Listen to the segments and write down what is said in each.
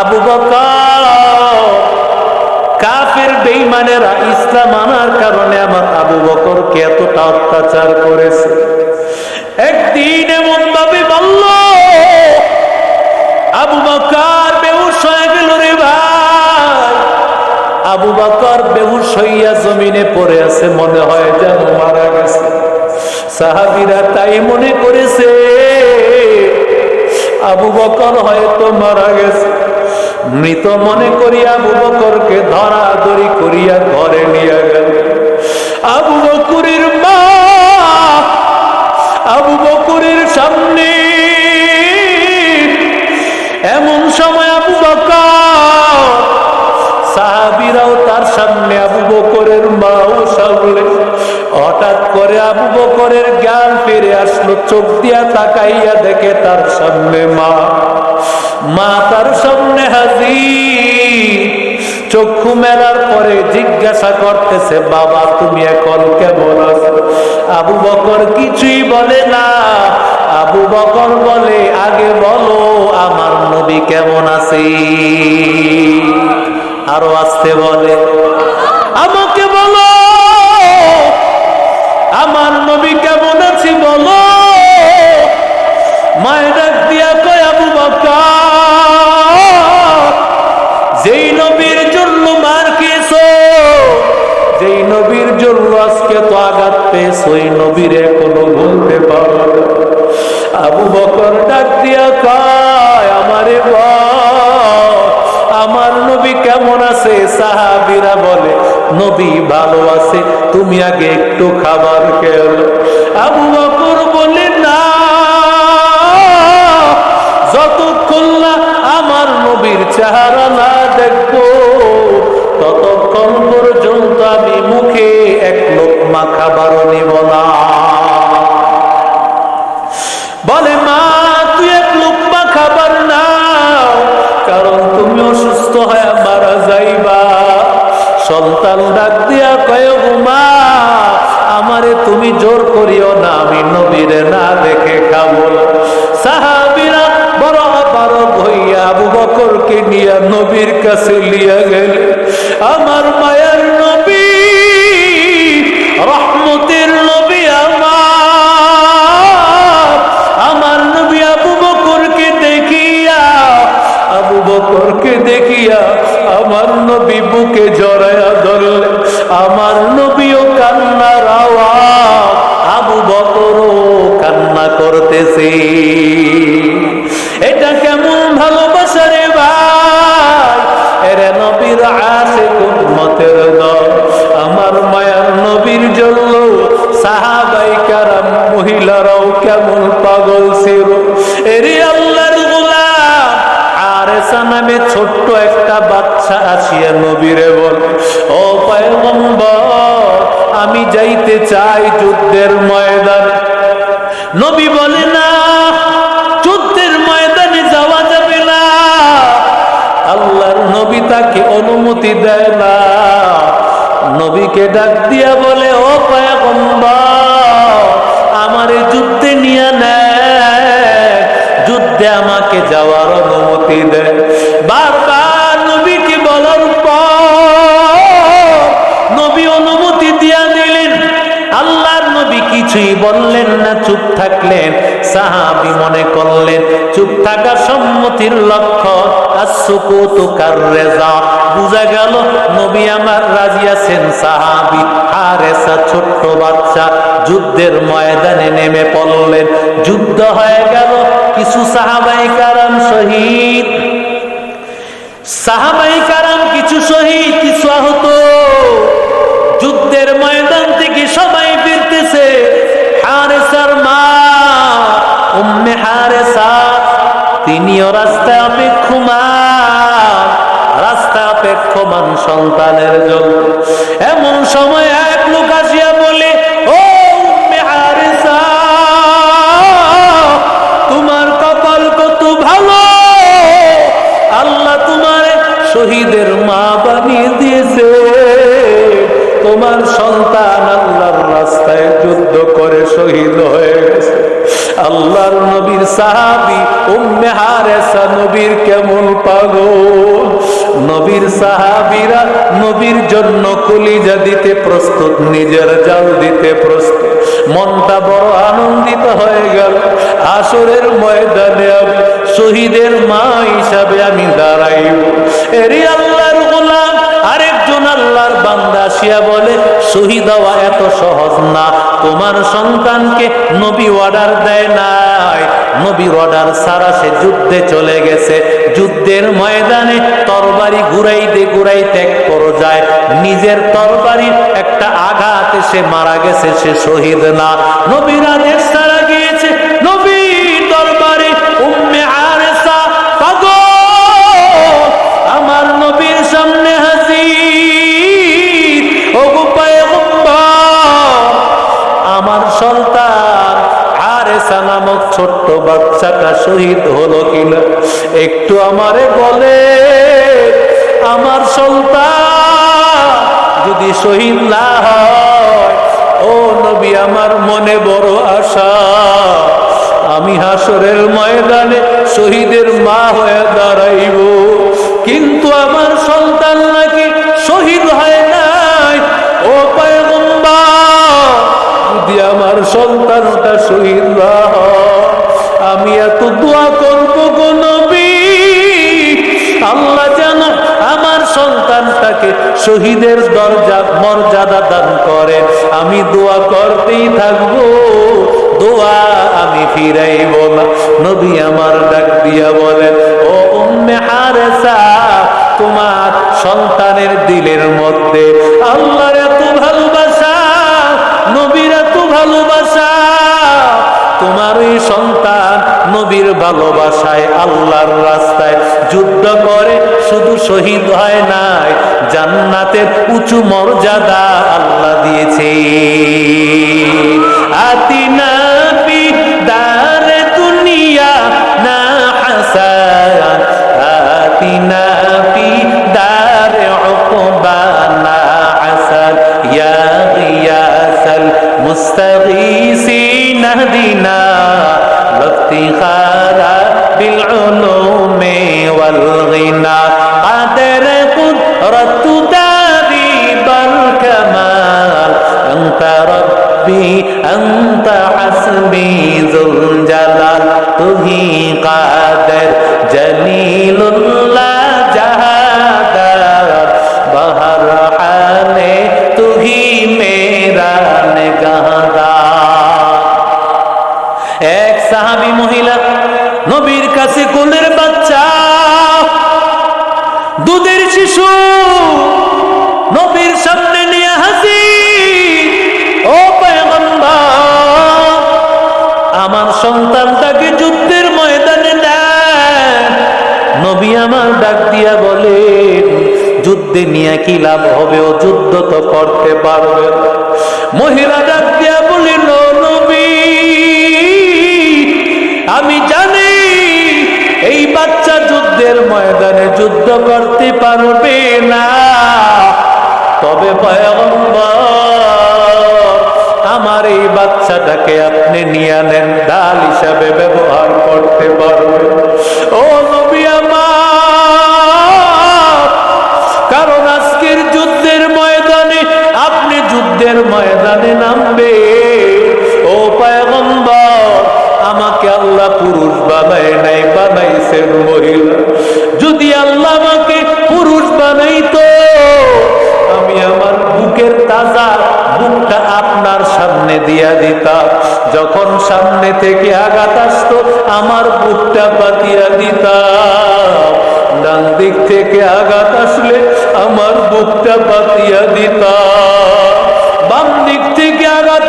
আবু বকর। কাফের ইসলাম আনার কারণে আমার আবু বকরকে এতটা অত্যাচার করেছে। একদিন এমন ভাবে বলল, আবু বকর, বেহুশ হয়ে গেল রে ভাই। আবু বকর বেহুশ হইয়া জমিনে পড়ে আছে, মনে হয় যেন মারা গেছে। সাহাবিরা তাই মনে করেছে, আবু বকর হয়তো মারা গেছে। মৃত মনে করিয়া আবু বকরকে ধরাধরি করিয়া ঘরে নিয়ে গেল। আবু বকরের মা, আবু বকরের সামনে। এমন সময় আবু বকর, সাহাবিরাও তার সামনে আবু বকরের মাও সামনে। হঠাৎ করে আবু বকরের জ্ঞান ফিরে আসলো, চোখ দিয়া তাকাইয়া দেখে তার সামনে মা। মা তার সামনে চক্ষু মেলার পরে জিজ্ঞাসা করতেছে, বাবা, তুমি এখন কেমন আছো? আবু বকর কিছুই বলে না। আবু বকর বলে, আগে বলো, আমার নবী কেমন আছে? আরও আসতে বলে, আমাকে বলো, আমার নবী কেমন আছি বলো? মায়ের পেয়েছ ওই নবীর এখনও বলতে পারো আবু বকর ডাক দিয়া কয়, আমারে আমার নবী কেমন আছে? সাহাবিরা বলে, নবী ভালো আছে, তুমি আগে একটু খাবার খেল আবু বকর বলে, না, যতক্ষণ না আমার নবীর চেহারা না নবীর কাছে লিয়া গেলে আমার মায়ার নবী, রহমতের নবী আমার। আমার নবী আবু বকরকে দেখিয়া, আবু বকরকে দেখিয়া আমার নবী বুকে জড়াইয়া ধরলেন। আমার নবী তাকে অনুমতি দেয় না। নবীকে ডাক দিয়া বলে, ও আমারে যুদ্ধে নিয়ে নেয় যুদ্ধে আমাকে যাওয়ার অনুমতি দেয় বারবার নবীকে বলার পর নবী অনুমতি দিয়া দিলেন আল্লাহর নবী কিছুই বললেন না, চুপ থাকলেন। সাহাবি মনে করলেন, চুপ থাকা সম্মতির লক্ষ্য। আসুকুতু কাররেজা। বুঝা গেল, নবী আমার রাজি আছেন সাহাবি, হারেসা ছোট্ট বাচ্চা, যুদ্ধের ময়দানে নেমে পড়লেন। যুদ্ধ হয়ে গেল, কিছু সাহাবাই কারাম শহীদ। সাহাবাই কারাম কিছু শহীদ, কিছু আহত তিনিও রাস্তায় অপেক্ষমান রাস্তায় অপেক্ষমান সন্তানের জন্য। এমন সময় এক লোক আসিয়া বলে, ও তোমার কপাল কত ভালো? আল্লাহ তোমার শহীদের মা বানিয়ে দিয়েছে। তোমার সন্তান আল্লাহর রাস্তায় যুদ্ধ করে শহীদ হয়ে আল্লাহর নবীর সাহাবি উম্মে হারেসা নবীর কেমন পাগল? নবীর সাহাবীরা নবীর জন্য কলিজা দিতে প্রস্তুত, নিজের জাল দিতে প্রস্তুত। মনটা বড় আনন্দিত হয়ে গেল। আসরের ময়দানে আমি শহীদের মা হিসাবে আমি দাঁড়াইব। এরি আল্লাহর আরেকজন আল্লাহর বান্দা আসিয়া বলে শহীদ হওয়া এত সহজ না। তোমার সন্তানকে নবী অর্ডার দেয় নাই। নবীর অর্ডার সারা সে যুদ্ধে চলে গেছে। যুদ্ধের ময়দানে তরবারি ঘুরাইতে ঘুরাইতে এক পর্যায়ে নিজের তরবারির একটা আঘাতে সে মারা গেছে, সে শহীদ না। নবীর আদেশ আরেসা নামক ছোট্ট বাচ্চাটা শহীদ হলো কিনা? একটু আমারে বলে, আমার সন্তান যদি শহীদ না ও নবী আমার মনে বড় আশা। আমি হাসরের ময়দানে শহীদের মা হয়ে দাঁড়াইব। কিন্তু আমার সন্তান নাকি শহীদ হয় আমার সন্তানটা শহীদ না আমি এত দোয়া করব নবী। আল্লাহ যেন আমার সন্তানটাকে শহীদের দরজা, মর্যাদা দান করে। আমি দোয়া করতেই থাকব। দোয়া আমি ফিরাইব না। নবী আমার ডাক দিয়া বলেন, ও উম্মে হারেসা, তোমার সন্তানের দিলের মধ্যে আল্লাহর এত ভালোবাসা, নবীর ভালোবাসা। তোমার এই সন্তান নবীর ভালোবাসায় আল্লাহর রাস্তায় যুদ্ধ করে, শুধু শহীদ হয় নাই, জান্নাতের উঁচু মর্যাদা আল্লাহ দিয়েছে। আতিনা দারে দুনিয়া না হাসান আতিনা مستغيثين اهدنا وافتخارا بالعلوم والغنى. قدر নবীর সামনে নিয়ে হাসি ও আমার সন্তানটাকে যুদ্ধের ময়দানে দেন। নবী আমার ডাক দিয়া বলেন, যুদ্ধে নিয়ে কি লাভ হবে? ও যুদ্ধ তো করতে পারবে মহিলা ডাক দিয়া বলিল নবী, আমি জানি এই বাচ্চা যুদ্ধের ময়দানে যুদ্ধ করতে পারবে না। আমার এই বাচ্চাটাকে আপনি নিয়ে নেন, ডাল হিসাবে ব্যবহার করতে পারবেন। ও নবী আমার, কারণ আজকের যুদ্ধের ময়দানে আপনি যুদ্ধের ময়দানে নামবে। ও পয়গম্বর, আমাকে আল্লাহ পুরুষ বানায় নাই, বানাইছেন মহিলা। যখন সামনে থেকে আঘাত আসতো, আমার বুকটা পাতিয়া দিতাম। ডান দিক থেকে আঘাত আসলে আমার বুকটা পাতিয়া দিতাম। বাম দিক থেকে আঘাত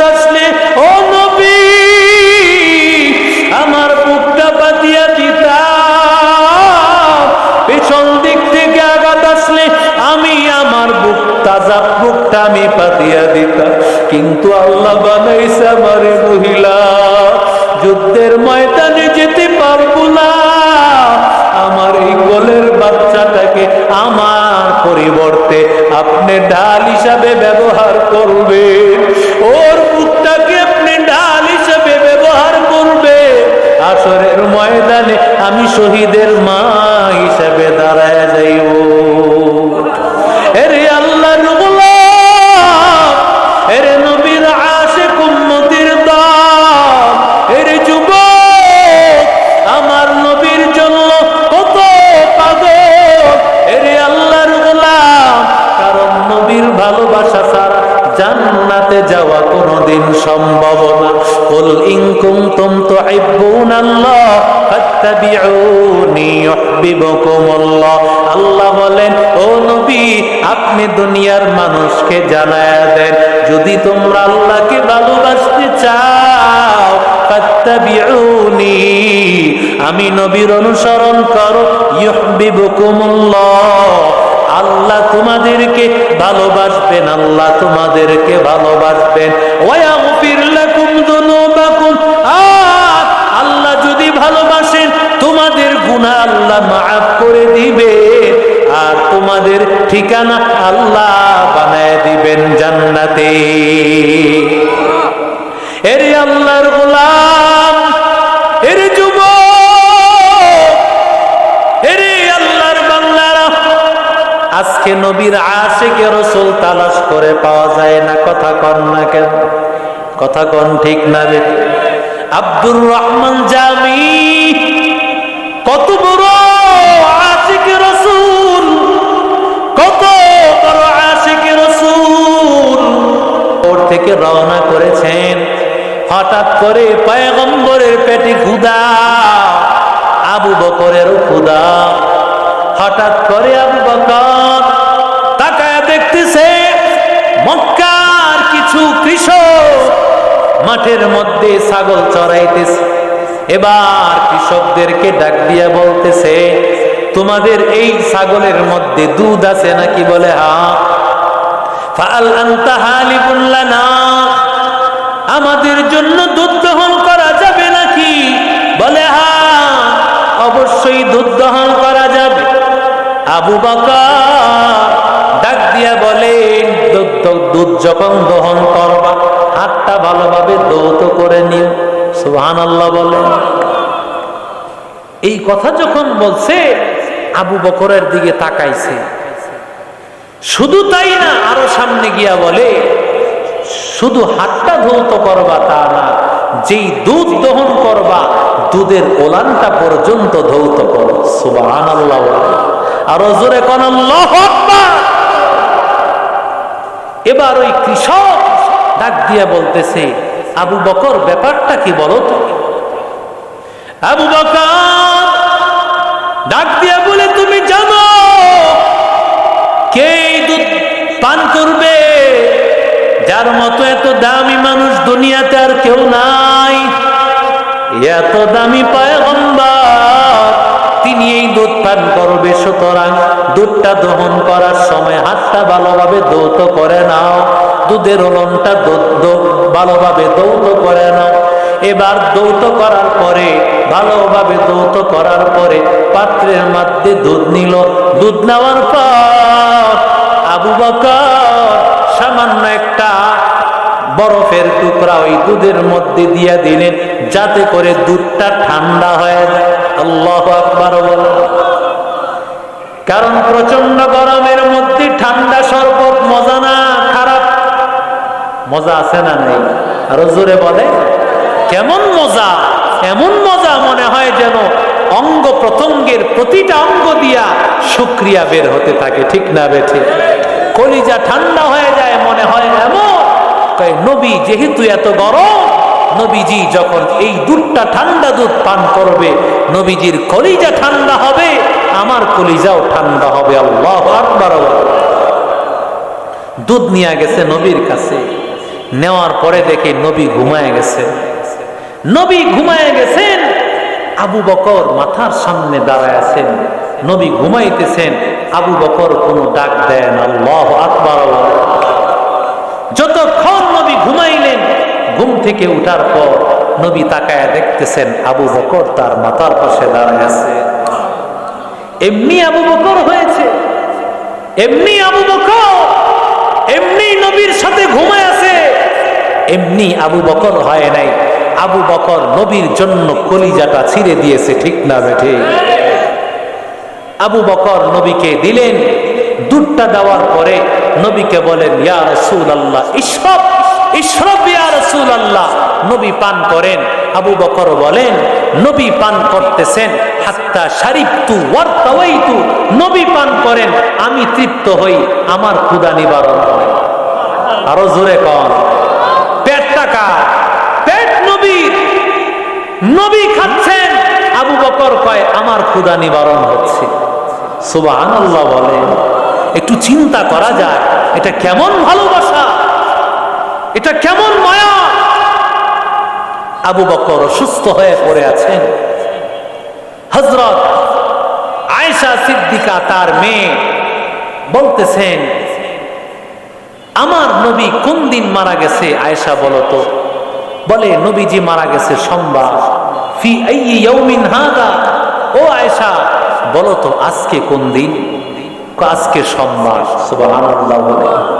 তাজা বুকটা আমি পাতিয়া দিতাম। কিন্তু আল্লাহ বানাইছে আমার মহিলা। যুদ্ধের ময়দানে যেতে পারব না। আমার এই গোলের বাচ্চাটাকে আমার পরিবর্তে আপনি ডাল হিসাবে ব্যবহার করবেন। ওর বুকটাকে আপনি ডাল হিসাবে ব্যবহার করবে আসরের ময়দানে আমি শহীদের মা হিসাবে দাঁড়ায় যাইব। দুনিয়ার মানুষকে জানায়া দেন, যদি তোমরা আল্লাহকে ভালোবাসতে চাও আমি নবীর অনুসরণ করো ইউহিব্বুকুমুল্লাহ আল্লাহ তোমাদেরকে ভালোবাসবেন, আল্লাহ তোমাদেরকে ভালোবাসবেন, ওয়াগফির লাকুম যুনুবাকুম আর আল্লাহ যদি ভালোবাসেন, তোমাদের গুনাহ আল্লাহ মাফ করে দিবে আর তোমাদের ঠিকানা আল্লাহ বানায় দিবেন জান্নাতে। এরে আল্লাহর গোলাম, এরে যুবক, এরে আল্লাহর বাংলারা আজকে নবীর আশেকে রসুল তালাশ করে পাওয়া যায় না, কথা কন না কেন? কথা কন ঠিক না রে? আব্দুর রহমান জামি, কত বড় থেকে রওনা করেছেন। হঠাৎ করে পয়গম্বরের পেটে ক্ষুদা আবু বকরেরও ক্ষুদা হঠাৎ করে আবু বকর তাকায় দেখতেছে, মক্কার কিছু কৃষক মাঠের মধ্যে ছাগল চড়াইতেছে। এবার কৃষকদেরকে ডাক দিয়া বলতেছে, তোমাদের এই ছাগলের মধ্যে দুধ আছে নাকি? বলে হা আমাদের জন্য দুধ দহন করা যাবে নাকি? বলে, হা, অবশ্যই দুধ দহন করা যাবে। আবু বকর ডাক দিয়া বলেন, দুধ যখন দহন করবা, হাতটা ভালোভাবে দৌত করে নিও। সুবহান আল্লাহ বলেন। এই কথা যখন বলছে, আবু বকরের দিকে তাকাইছে। শুধু তাই না, আরও গিয়া বলে, শুধু হাতটা ধৌত করবা তা না, যেই দুধ দহন করবা, দুধের ওলানটা পর্যন্ত ধৌত করো। আল্লাহ আরও জোরে কোন এবার ওই কৃষক ডাক দিয়া বলতেছে, আবু বকর, ব্যাপারটা কি বলো আবু বকর ডাক দিয়া বলে, তুমি জানো, কে দুধ পান করবে? যার মতো এত দামি মানুষ দুনিয়াতে আর কেউ নাই। এত দামি পায়গম্বর, তিনি এই দুধ পান করবে, সুতরাং দুধটা দহন করার সময় হাতটা ভালোভাবে দৌত করে নাও। দুধের ওলনটা ভালোভাবে দৌত করে নাও। এবার দৌত করার পরে, ভালোভাবে দৌত করার পরে পাত্রের মধ্যে দুধ নিল। দুধ নেওয়ার পর আবু বকর বরফের টুকরা ওই দুধের মধ্যে দিয়া দিলেন, যাতে করে দুধটা ঠান্ডা হয়ে আল্লাহ আকবার কারণ প্রচণ্ড গরমের মধ্যে ঠান্ডা শরবত মজা না, খারাপ। মজা আছে না নেই? আরও জোরে বলে। কেমন মজা? এমন মজা মনে হয় যেন অঙ্গ প্রত্যঙ্গের প্রতিটা অঙ্গ দিয়া শুক্রিয়া বের হতে থাকে, ঠিক না বে ঠিক? কলিজা ঠান্ডা হয়ে কয় নবী যেহেতু এত গরম, নবীজি যখন এই দুধটা ঠান্ডা দুধ পান করবে, নবীজির কলিজা ঠান্ডা হবে, আমার কলিজাও ঠান্ডা হবে, আল্লাহ দুধ নিয়ে গেছে নবীর কাছে, নেওয়ার পরে দেখে নবী ঘুমায় গেছে। নবী ঘুমায় গেছেন, আবু বকর মাথার সামনে দাঁড়ায় আছেন, নবী ঘুমাইতেছেন, আবু বকর কোনো ডাক দেন আল্লাহ আকবার। যতক্ষণ নবী ঘুমাইলেন ঘুম থেকে উঠার পর নবী তাকায় দেখতেছেন আবু বকর তার মাথার পাশে দাঁড়ায় আছে। এমনি আবু বকর হয়েছে, এমনি আবু বকর, এমনি নবীর সাথে ঘুমায় আছে, এমনি আবু বকর হয় নাই। আবু বকর নবীর জন্য কলিজাটা ছিঁড়ে দিয়েছে, ঠিক না বেঠে? আবু বকর নবীকে দিলেন, দুধটা দেওয়ার পরে নবীকে বলেন, ইয়া রসুল আল্লাহ রসুল নবী পান করেন। আবু বকর বলেন, নবী পান করতেছেন নবী পান করেন, আমি তৃপ্ত হই, আমার ক্ষুদা নিবারণ হয় আরও জোরে কন। পেট টাকা। পেট নবীর নবী খাচ্ছেন। আবু বকর কয়, আমার ক্ষুদা নিবারণ হচ্ছে। সুবাহান আল্লাহ বলে একটু চিন্তা করা যায়, এটা কেমন ভালোবাসা? এটা কেমন মায়া? আবু বকর অসুস্থ হয়ে পড়ে আছেন। হজরত আয়েশা সিদ্দিকা তার মেয়ে বলতেছেন, আমার নবী কোন দিন মারা গেছে? আয়েশা বলতো বলে, নবীজি মারা গেছে সোমবার। ও আয়েশা, বলো তো, আজকে কোন দিন? আজকে সোমবার। বলে।